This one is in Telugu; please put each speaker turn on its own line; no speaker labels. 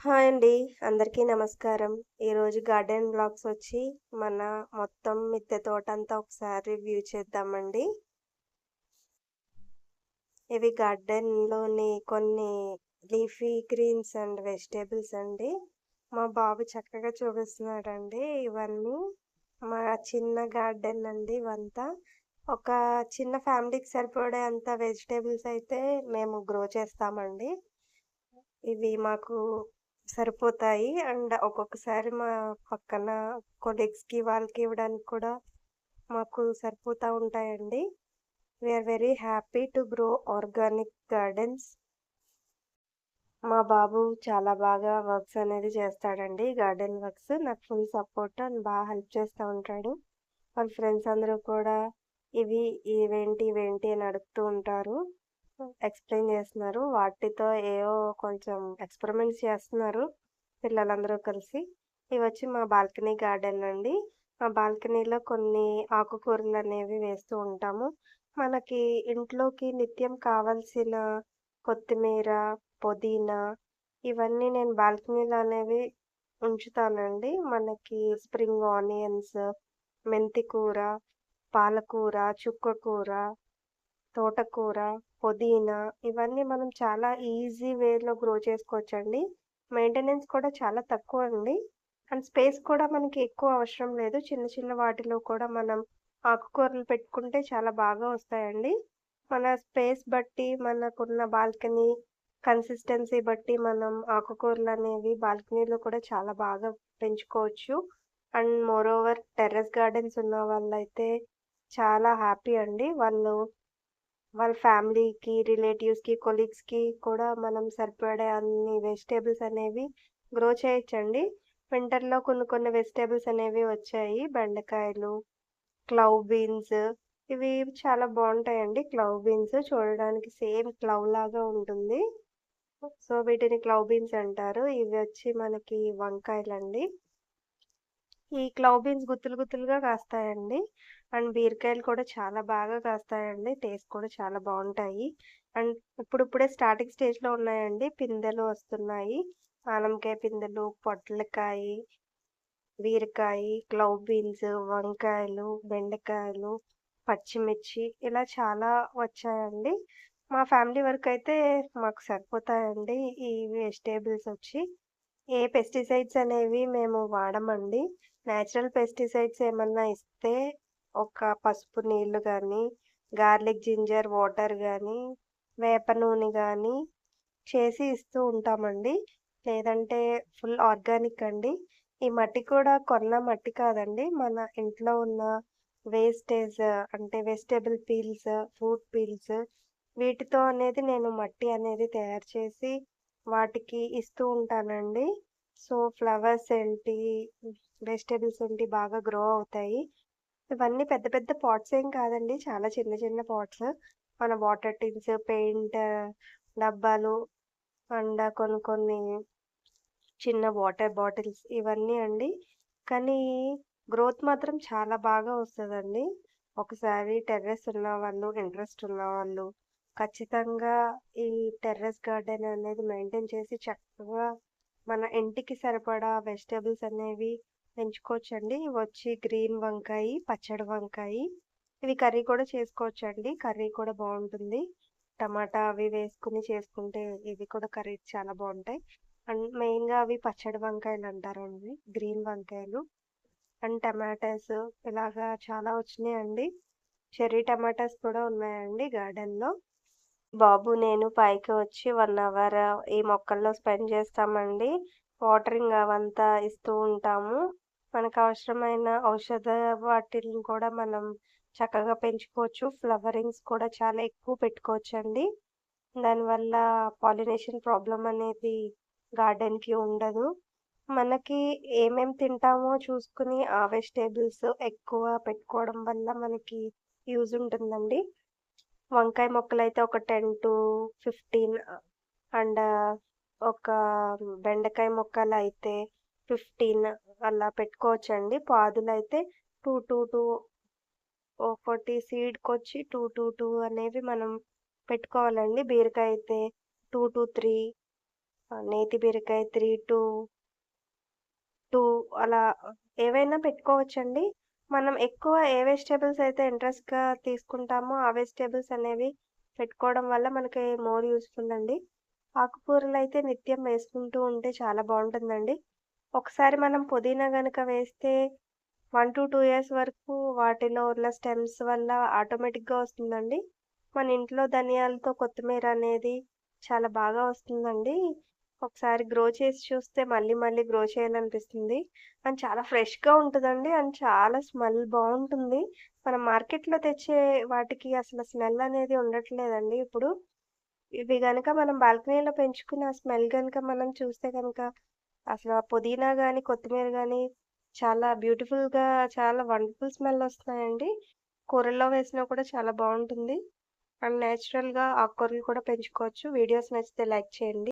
హాయ్ అండి. అందరికీ నమస్కారం. ఈరోజు గార్డెన్ బ్లాగ్స్ వచ్చి మన మొత్తం మిద్దె తోటంతా ఒకసారి వ్యూ చేద్దామండి. ఇవి గార్డెన్‌లోని కొన్ని లీఫీ గ్రీన్స్ అండ్ వెజిటేబుల్స్ అండి. మా బాబు చక్కగా చూపిస్తున్నాడండి ఇవన్నీ. మా చిన్న గార్డెన్ అండి ఇవంతా. ఒక చిన్న ఫ్యామిలీకి సరిపడే అంత వెజిటేబుల్స్ అయితే మేము గ్రో చేస్తామండి. ఇవి మాకు సరిపోతాయి. అండ్ ఒక్కొక్కసారి మా పక్కన కొలీగ్స్‌కి వాళ్ళకి ఇవ్వడానికి కూడా మాకు సరిపోతూ ఉంటాయండి. We are very happy to grow organic gardens. మా బాబు చాలా బాగా వర్క్స్ అనేది చేస్తాడండి. Garden works. నాకు ఫుల్ సపోర్ట్ అండ్ బాగా హెల్ప్ చేస్తూ ఉంటాడు. వాళ్ళ ఫ్రెండ్స్ అందరూ కూడా ఇవి ఇవేంటి, ఇవేంటి అని అడుగుతూ ఉంటారు. ఎక్స్‌ప్లెయిన్ చేస్తున్నారు. వాటితో ఏవో కొంచెం ఎక్స్‌పెరిమెంట్స్ చేస్తున్నారు పిల్లలందరూ కలిసి. ఇవి వచ్చి మా బాల్కనీ గార్డెన్ అండి. మా బాల్కనీలో కొన్ని ఆకుకూరలు అనేవి వేస్తూ ఉంటాము. మనకి ఇంట్లోకి నిత్యం కావలసిన కొత్తిమీర, పుదీనా ఇవన్నీ నేను బాల్కనీలో అనేవి ఉంచుతానండి. మనకి స్ప్రింగ్ ఆనియన్స్, మెంతి కూర, పాలకూర, చుక్కకూర, తోటకూర, పుదీనా ఇవన్నీ మనం చాలా ఈజీ వేలో గ్రో చేసుకోవచ్చండి. మెయింటెనెన్స్ కూడా చాలా తక్కువ అండి అండ్ స్పేస్ కూడా మనకి ఎక్కువ అవసరం లేదు. చిన్న చిన్న వాటిలో కూడా మనం ఆకుకూరలు పెట్టుకుంటే చాలా బాగా వస్తాయండి. మన స్పేస్ బట్టి, మనకున్న బాల్కనీ కన్సిస్టెన్సీ బట్టి మనం ఆకుకూరలు అనేవి బాల్కనీలో కూడా చాలా బాగా పెంచుకోవచ్చు. అండ్ మోరోవర్ టెర్రస్ గార్డెన్స్ ఉన్న వాళ్ళైతే చాలా హ్యాపీ అండి. వాళ్ళు వాళ్ళ ఫ్యామిలీకి, రిలేటివ్స్‌కి, కొలీగ్స్‌కి కూడా మనం సరిపడే అన్ని వెజిటేబుల్స్ అనేవి గ్రో చేయొచ్చండి. వింటర్‌లో కొన్ని కొన్ని వెజిటేబుల్స్ అనేవి వచ్చాయి. బెండకాయలు, క్లౌ బీన్స్ ఇవి చాలా బాగుంటాయండి క్లౌ బీన్స్ చూడడానికి సేమ్ క్లౌ లాగా ఉంటుంది. సో, వీటిని క్లౌ బీన్స్ అంటారు. ఇవి వచ్చి మనకి వంకాయలండి. ఈ క్లౌ బీన్స్ గుత్తులు గుత్తులుగా కాస్తాయండి. అండ్ బీరకాయలు కూడా చాలా బాగా కాస్తాయండి. టేస్ట్ కూడా చాలా బాగుంటాయి అండ్ ఇప్పుడిప్పుడే స్టార్టింగ్ స్టేజ్‌లో ఉన్నాయండి. పిందెలు వస్తున్నాయి. ఆనపకాయ పిందెలు, పొట్లకాయి, బీరకాయి, క్లౌ బీన్స్, వంకాయలు, బెండకాయలు, పచ్చిమిర్చి ఇలా చాలా వచ్చాయండి. మా ఫ్యామిలీ వరకు అయితే మాకు సరిపోతాయండి ఈ వెజిటేబుల్స్ వచ్చి. ఏ పెస్టిసైడ్స్ అనేవి మేము వాడమండి. నేచురల్ పెస్టిసైడ్స్ ఏమన్నా ఇస్తే ఒక పసుపు నీళ్ళు కానీ గార్లిక్ జింజర్ వాటర్ కానీ వేప నూనె కానీ చేసి ఇస్తూ ఉంటామండి. లేదంటే ఫుల్ ఆర్గానిక్ అండి. ఈ మట్టి కూడా కొన్న మట్టి కాదండి. మన ఇంట్లో ఉన్న వేస్టేజ్ అంటే వెజిటేబుల్ పీల్స్, ఫ్రూట్ పీల్స్ వీటితో అనేది నేను మట్టి అనేది తయారు చేసి వాటికి ఇస్తూ ఉంటానండి. సో, ఫ్లవర్స్ ఏంటి, వెజిటేబుల్స్ ఏంటి బాగా గ్రో అవుతాయి. ఇవన్నీ పెద్ద పెద్ద పాట్స్ ఏం కాదండి. చాలా చిన్న చిన్న పాట్స్. మన వాటర్ టిన్స్, పెయింట్ డబ్బాలు అండ్ కొన్ని కొన్ని చిన్న వాటర్ బాటిల్స్ ఇవన్నీ అండి. కానీ గ్రోత్ మాత్రం చాలా బాగా వస్తుందండి ఒకసారి టెర్రస్ ఉన్న వాళ్ళు ఇంట్రెస్ట్ ఉన్న వాళ్ళు ఖచ్చితంగా ఈ టెర్రస్ గార్డెన్ అనేది మెయింటైన్ చేసి చక్కగా మన ఇంటికి సరిపడా వెజిటేబుల్స్ అనేవి పెంచుకోవచ్చండి. వచ్చి గ్రీన్ వంకాయి, పచ్చడి వంకాయి. ఇవి కర్రీ కూడా చేసుకోవచ్చండి. కర్రీ కూడా బాగుంటుంది టమాటా అవి వేసుకుని చేసుకుంటే ఇవి కూడా కర్రీ చాలా బాగుంటాయి అండ్ మెయిన్‌గా అవి పచ్చడి వంకాయలు అంటారండి. గ్రీన్ వంకాయలు. అండ్ టమాటాస్ ఇలాగా చాలా వచ్చినాయండి. చెర్రీ టమాటాస్ కూడా ఉన్నాయండి గార్డెన్‌లో. బాబు, నేను పైకి వచ్చి వన్ అవర్ ఈ మొక్కల్లో స్పెండ్ చేస్తామండి. వాటరింగ్ అవంతా ఇస్తూ ఉంటాము. మనకు అవసరమైన ఔషధ వాటిని కూడా మనం చక్కగా పెంచుకోవచ్చు. ఫ్లవరింగ్స్ కూడా చాలా ఎక్కువ పెట్టుకోవచ్చండి. దానివల్ల పాలినేషన్ ప్రాబ్లం అనేది గార్డెన్‌కి ఉండదు. మనకి ఏమేమి తింటామో చూసుకుని ఆ వెజిటేబుల్స్ ఎక్కువ పెట్టుకోవడం వల్ల మనకి యూజ్ ఉంటుందండి. వంకాయ మొక్కలు అయితే ఒక 10-15 అండ్ ఒక బెండకాయ మొక్కలైతే 15 అలా పెట్టుకోవచ్చండి. పాదులు అయితే టూ టూ టూ ఒకటి సీడ్‌కొచ్చి 2-2 అనేవి మనం పెట్టుకోవాలండి. బీరకాయ అయితే 2-3 నేతి బీరకాయ త్రీ టూ టూ అలా ఏవైనా పెట్టుకోవచ్చండి మనం ఎక్కువ ఏ వెజిటేబుల్స్ అయితే ఇంట్రెస్ట్గా తీసుకుంటామో ఆ వెజిటేబుల్స్ అనేవి పెట్టుకోవడం వల్ల మనకి మోర్ యూస్ఫుల్ అండి ఆకుకూరలు అయితే నిత్యం వేసుకుంటూ ఉంటే చాలా బాగుంటుందండి. ఒకసారి మనం పుదీనా కనుక వేస్తే వన్ టు టూ ఇయర్స్ వరకు వాటిలో ఉన్న స్టెమ్స్ వల్ల ఆటోమేటిక్గా వస్తుందండి. మన ఇంట్లో ధనియాలతో కొత్తిమీర అనేది చాలా బాగా వస్తుందండి. ఒకసారి గ్రో చేసి చూస్తే మళ్ళీ మళ్ళీ గ్రో చేయాలనిపిస్తుంది. అండ్ చాలా ఫ్రెష్గా ఉంటుందండి. అండ్ చాలా స్మెల్ బాగుంటుంది. మనం మార్కెట్లో తెచ్చే వాటికి అసలు స్మెల్ అనేది ఉండట్లేదండి. ఇప్పుడు ఇవి కనుక మనం బాల్కనీలో పెంచుకున్న స్మెల్ కనుక మనం చూస్తే కనుక అసలు ఆ పుదీనా కానీ కొత్తిమీర కానీ చాలా బ్యూటిఫుల్గా చాలా వండర్ఫుల్ స్మెల్ వస్తున్నాయండి. కూరల్లో వేసినా కూడా చాలా బాగుంటుంది. అండ్ నేచురల్గా ఆకుకూరలు కూడా పెంచుకోవచ్చు. వీడియోస్ నచ్చితే లైక్ చేయండి.